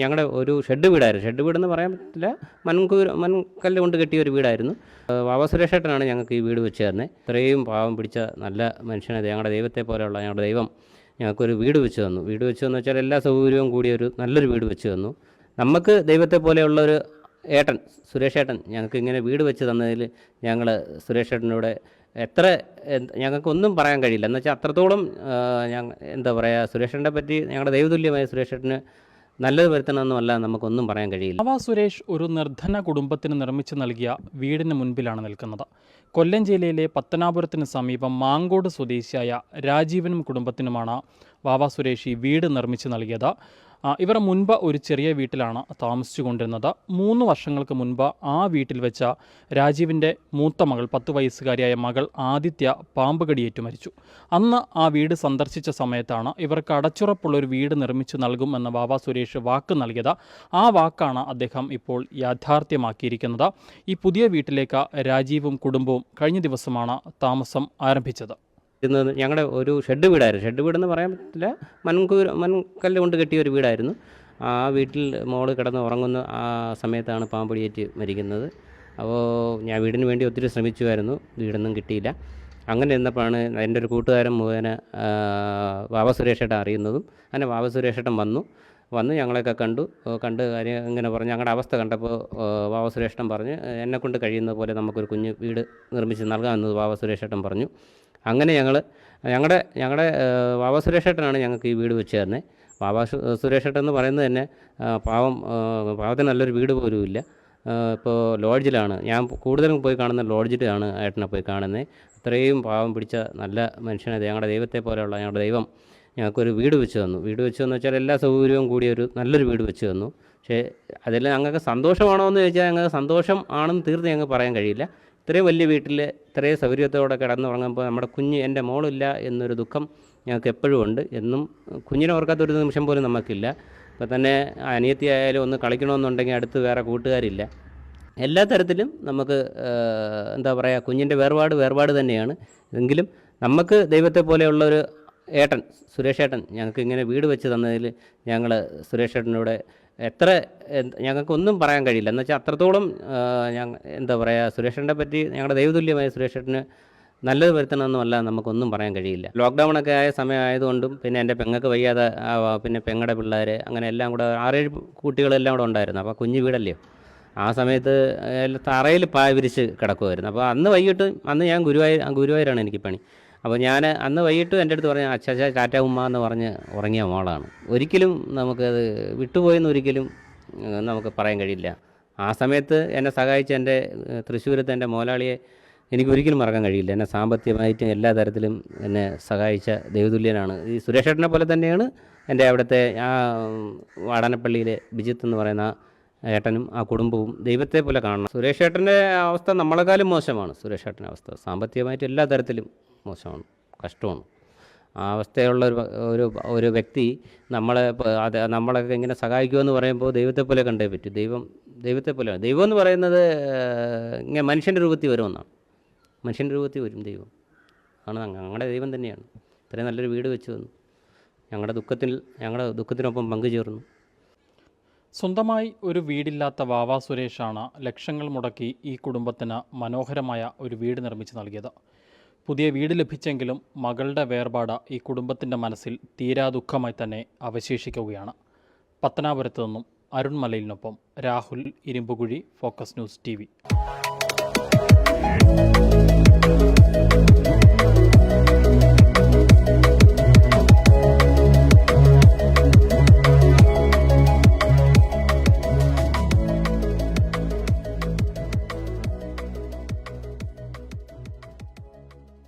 ഞങ്ങളുടെ ഒരു ഷെഡ് വീടായിരുന്നു. ഷെഡ് വീടെന്ന് പറയാൻ പറ്റില്ല. മൺകൂര മൺകല്ല് കൊണ്ട് കെട്ടിയ ഒരു വീടായിരുന്നു. വാവ സുരേഷേട്ടനാണ് ഞങ്ങൾക്ക് ഈ വീട് വെച്ച് തന്നെ ഇത്രയും പാവം പിടിച്ച നല്ല മനുഷ്യനെ ഞങ്ങളുടെ ദൈവത്തെ പോലെയുള്ള ഞങ്ങളുടെ ദൈവം ഞങ്ങൾക്കൊരു വീട് വെച്ച് തന്നു. വീട് വെച്ച് തന്നു വെച്ചാൽ എല്ലാ സൗകര്യവും കൂടിയ ഒരു നല്ലൊരു വീട് വെച്ച് തന്നു. നമുക്ക് ദൈവത്തെ പോലെയുള്ള ഒരു ഏട്ടൻ സുരേഷേട്ടൻ ഞങ്ങൾക്ക് ഇങ്ങനെ വീട് വെച്ച് തന്നതിൽ ഞങ്ങൾ സുരേഷേട്ടനോട് എത്ര ഞങ്ങൾക്കൊന്നും പറയാൻ കഴിയില്ല. എന്നുവെച്ചാൽ അത്രത്തോളം എന്താ പറയുക സുരേഷേട്ടനെ പറ്റി ഞങ്ങളുടെ ദൈവതുല്യമായ സുരേഷ് ഏട്ടന് നല്ലത് വരുത്തണമെന്നല്ല നമുക്കൊന്നും പറയാൻ കഴിയില്ല. അവ സുരേഷ് ഒരു നിർധന കുടുംബത്തിന് നിർമ്മിച്ച് നൽകിയ വീടിന് മുൻപിലാണ് നിൽക്കുന്നത്. കൊല്ലം ജില്ലയിലെ പത്തനാപുരത്തിന് സമീപം മാങ്കോട് സ്വദേശിയായ രാജീവനും കുടുംബത്തിനുമാണ് വാവ സുരേഷ് ഈ വീട് നിർമ്മിച്ചു നൽകിയത്. ഇവർ മുൻപ് ഒരു ചെറിയ വീട്ടിലാണ് താമസിച്ചു കൊണ്ടിരുന്നത് മൂന്ന് വർഷങ്ങൾക്ക് മുൻപ് ആ വീട്ടിൽ വെച്ച രാജീവിന്റെ മൂത്ത മകൾ പത്ത് വയസ്സുകാരിയായ മകൾ ആദിത്യ പാമ്പ് കടിയേറ്റു മരിച്ചു. അന്ന് ആ വീട് സന്ദർശിച്ച സമയത്താണ് ഇവർക്ക് അടച്ചുറപ്പുള്ള ഒരു വീട് നിർമ്മിച്ചു എന്ന ബാബ സുരേഷ് വാക്ക് നൽകിയത്. ആ വാക്കാണ് അദ്ദേഹം ഇപ്പോൾ യാഥാർത്ഥ്യമാക്കിയിരിക്കുന്നത്. ഈ പുതിയ വീട്ടിലേക്ക് രാജീവും കുടുംബവും കഴിഞ്ഞ ദിവസമാണ് താമസം ആരംഭിച്ചത്. ഇരുന്നത് ഞങ്ങളുടെ ഒരു ഷെഡ് വീടായിരുന്നു. ഷെഡ് വീടെന്ന് പറയാൻ പറ്റില്ല. മൺകൂര മൺകല്ല് കൊണ്ട് കെട്ടിയ ഒരു വീടായിരുന്നു. ആ വീട്ടിൽ മോൾ കിടന്ന് ഉറങ്ങുന്ന ആ സമയത്താണ് പാമ്പടിയേറ്റ് മരിക്കുന്നത്. അപ്പോൾ ഞാൻ വീടിന് വേണ്ടി ഒത്തിരി ശ്രമിച്ചുമായിരുന്നു വീടൊന്നും കിട്ടിയില്ല. അങ്ങനെ ഇരുന്നപ്പോഴാണ് എന്റെ ഒരു കൂട്ടുകാരൻ മുഖേന ബാബ സുരേഷേട്ടൻ അറിയുന്നതും അങ്ങനെ വാവ സുരേഷേട്ടൻ വന്നു. വന്ന് ഞങ്ങളെയൊക്കെ കണ്ടു. കണ്ട് കാര്യം ഇങ്ങനെ പറഞ്ഞു ഞങ്ങളുടെ അവസ്ഥ കണ്ടപ്പോൾ ബാബ സുരേഷേട്ടൻ പറഞ്ഞ് എന്നെക്കൊണ്ട് കഴിയുന്ന പോലെ നമുക്കൊരു കുഞ്ഞ് വീട് നിർമ്മിച്ച് നൽകാമെന്ന് വാവ സുരേഷേട്ടൻ പറഞ്ഞു. അങ്ങനെ ഞങ്ങൾ ഞങ്ങളുടെ ഞങ്ങളുടെ വാവ സുരേഷേട്ടനാണ് ഞങ്ങൾക്ക് ഈ വീട് വെച്ച് തരുന്നത് സു- സുരേഷേട്ടൻ എന്ന് പറയുന്നത് തന്നെ പാവം പാവത്തിന് നല്ലൊരു വീട് പോലും ഇല്ല. ഇപ്പോൾ ലോഡ്ജിലാണ്. ഞാൻ കൂടുതലും പോയി കാണുന്ന ലോഡ്ജിലാണ് ഏട്ടനെ പോയി കാണുന്നത് അത്രയും പാവം പിടിച്ച നല്ല മനുഷ്യനെ ഞങ്ങളുടെ ദൈവത്തെ പോലെയുള്ള ഞങ്ങളുടെ ദൈവം ഞങ്ങൾക്കൊരു വീട് വെച്ച് തന്നു. വീട് വെച്ച് തന്നു വെച്ചാൽ എല്ലാ സൗകര്യവും കൂടിയ ഒരു നല്ലൊരു വീട് വെച്ച് തന്നു. പക്ഷേ അതിൽ ഞങ്ങൾക്ക് സന്തോഷമാണോ എന്ന് ചോദിച്ചാൽ ഞങ്ങൾക്ക് സന്തോഷം ആണെന്ന് തീർത്ത് ഞങ്ങൾക്ക് പറയാൻ കഴിയില്ല. ഇത്രയും വലിയ വീട്ടിൽ ഇത്രയും സൗകര്യത്തോടെ കിടന്നുറങ്ങുമ്പോൾ നമ്മുടെ കുഞ്ഞ് എന്റെ മോളില്ല എന്നൊരു ദുഃഖം ഞങ്ങൾക്ക് എപ്പോഴും ഉണ്ട്. എന്നും കുഞ്ഞിനെ ഓർക്കാത്തൊരു നിമിഷം പോലും നമുക്കില്ല. ഇപ്പം തന്നെ അനിയത്തി ആയാലും ഒന്ന് കളിക്കണമെന്നുണ്ടെങ്കിൽ അടുത്ത് വേറെ കൂട്ടുകാരില്ല. എല്ലാ തരത്തിലും നമുക്ക് എന്താ പറയുക കുഞ്ഞിന്റെ വേർപാട് വേർപാട് തന്നെയാണ്. എങ്കിലും നമുക്ക് ദൈവത്തെ പോലെയുള്ളൊരു ഏട്ടൻ സുരേഷ് ഏട്ടൻ ഞങ്ങൾക്ക് ഇങ്ങനെ വീട് വെച്ച് തന്നതിൽ ഞങ്ങൾ സുരേഷ് ഏട്ടനോട് എത്ര ഞങ്ങൾക്കൊന്നും പറയാൻ കഴിയില്ല. എന്ന് വെച്ചാൽ അത്രത്തോളം ഞങ്ങൾ എന്താ പറയുക സുരേഷേട്ടനെ പറ്റി ഞങ്ങളുടെ ദൈവതുല്യമായ സുരേഷേട്ടന് നല്ലത് വരുത്തണമെന്നുമല്ല നമുക്കൊന്നും പറയാൻ കഴിയില്ല. ലോക്ക്ഡൗണൊക്കെ ആയ സമയമായതുകൊണ്ടും പിന്നെ എന്റെ പെങ്ങൾക്ക് വയ്യാതെ പിന്നെ പെങ്ങളുടെ പിള്ളേർ അങ്ങനെ എല്ലാം കൂടെ ആറേഴ് കുട്ടികളെല്ലാം കൂടെ ഉണ്ടായിരുന്നു. അപ്പോൾ കുഞ്ഞു വീടല്ലേ? ആ സമയത്ത് തറയിൽ പായ വിരിച്ച് കിടക്കുമായിരുന്നു അപ്പോൾ അന്ന് വൈകിട്ട് അന്ന് ഞാൻ ഗുരുവായൂർ ഗുരുവായൂരാണ് എനിക്ക് പണി. അപ്പോൾ ഞാൻ അന്ന് വൈകിട്ട് എന്റെ അടുത്ത് പറഞ്ഞ അച്ഛാ ടാറ്റ ഉമ്മ എന്ന് പറഞ്ഞ് ഉറങ്ങിയ മോളാണ്. ഒരിക്കലും നമുക്കത് വിട്ടുപോയെന്ന് ഒരിക്കലും നമുക്ക് പറയാൻ കഴിയില്ല. ആ സമയത്ത് എന്നെ സഹായിച്ച എന്റെ തൃശ്ശൂരത്തെ എന്റെ മോലാളിയെ എനിക്ക് ഒരിക്കലും മറക്കാൻ കഴിയില്ല. എന്നെ സാമ്പത്തികമായിട്ടും എല്ലാ തരത്തിലും എന്നെ സഹായിച്ച ദൈവതുല്യനാണ്. ഈ സുരേഷേട്ടനെ പോലെ തന്നെയാണ് എന്റെ അവിടുത്തെ ആ വാടാനപ്പള്ളിയിലെ ബിജിത്ത് എന്ന് പറയുന്ന ഏട്ടനും ആ കുടുംബവും ദൈവത്തെ പോലെ കാണണം. സുരേഷ് ഏട്ടന്റെ അവസ്ഥ നമ്മളെക്കാളും മോശമാണ്. സുരേഷ് ഏട്ടന്റെ അവസ്ഥ സാമ്പത്തികമായിട്ട് എല്ലാ തരത്തിലും മോശമാണ് കഷ്ടമാണ്. ആ അവസ്ഥയുള്ള ഒരു ഒരു ഒരു വ്യക്തി നമ്മളെ അത് നമ്മളൊക്കെ ഇങ്ങനെ സഹായിക്കുമെന്ന് പറയുമ്പോൾ ദൈവത്തെ പോലെ കണ്ടേ പറ്റൂ. ദൈവം ദൈവത്തെ പോലെ ദൈവം എന്ന് പറയുന്നത് ഇങ്ങനെ മനുഷ്യന്റെ രൂപത്തിൽ വരുമെന്നാണ്. മനുഷ്യന്റെ രൂപത്തിൽ വരും ദൈവം. ആണ് ഞങ്ങളുടെ ദൈവം തന്നെയാണ്. ഇത്രയും നല്ലൊരു വീട് വെച്ച് തന്നു. ഞങ്ങളുടെ ദുഃഖത്തിൽ ഞങ്ങളുടെ ദുഃഖത്തിനൊപ്പം പങ്കുചേർന്നു. സ്വന്തമായി ഒരു വീടില്ലാത്ത വാവാ സുരേഷാണ് ലക്ഷങ്ങൾ മുടക്കി ഈ കുടുംബത്തിന് മനോഹരമായ ഒരു വീട് നിർമ്മിച്ച് നൽകിയത്. പുതിയ വീട് ലഭിച്ചെങ്കിലും മകളുടെ വേർപാട ഈ കുടുംബത്തിന്റെ മനസ്സിൽ തീരാ ദുഃഖമായി തന്നെ അവശേഷിക്കുകയാണ്. പത്തനാപുരത്തു നിന്നും അരുൺമലയിലിനൊപ്പം Rahul Irumbukuzhi focus news T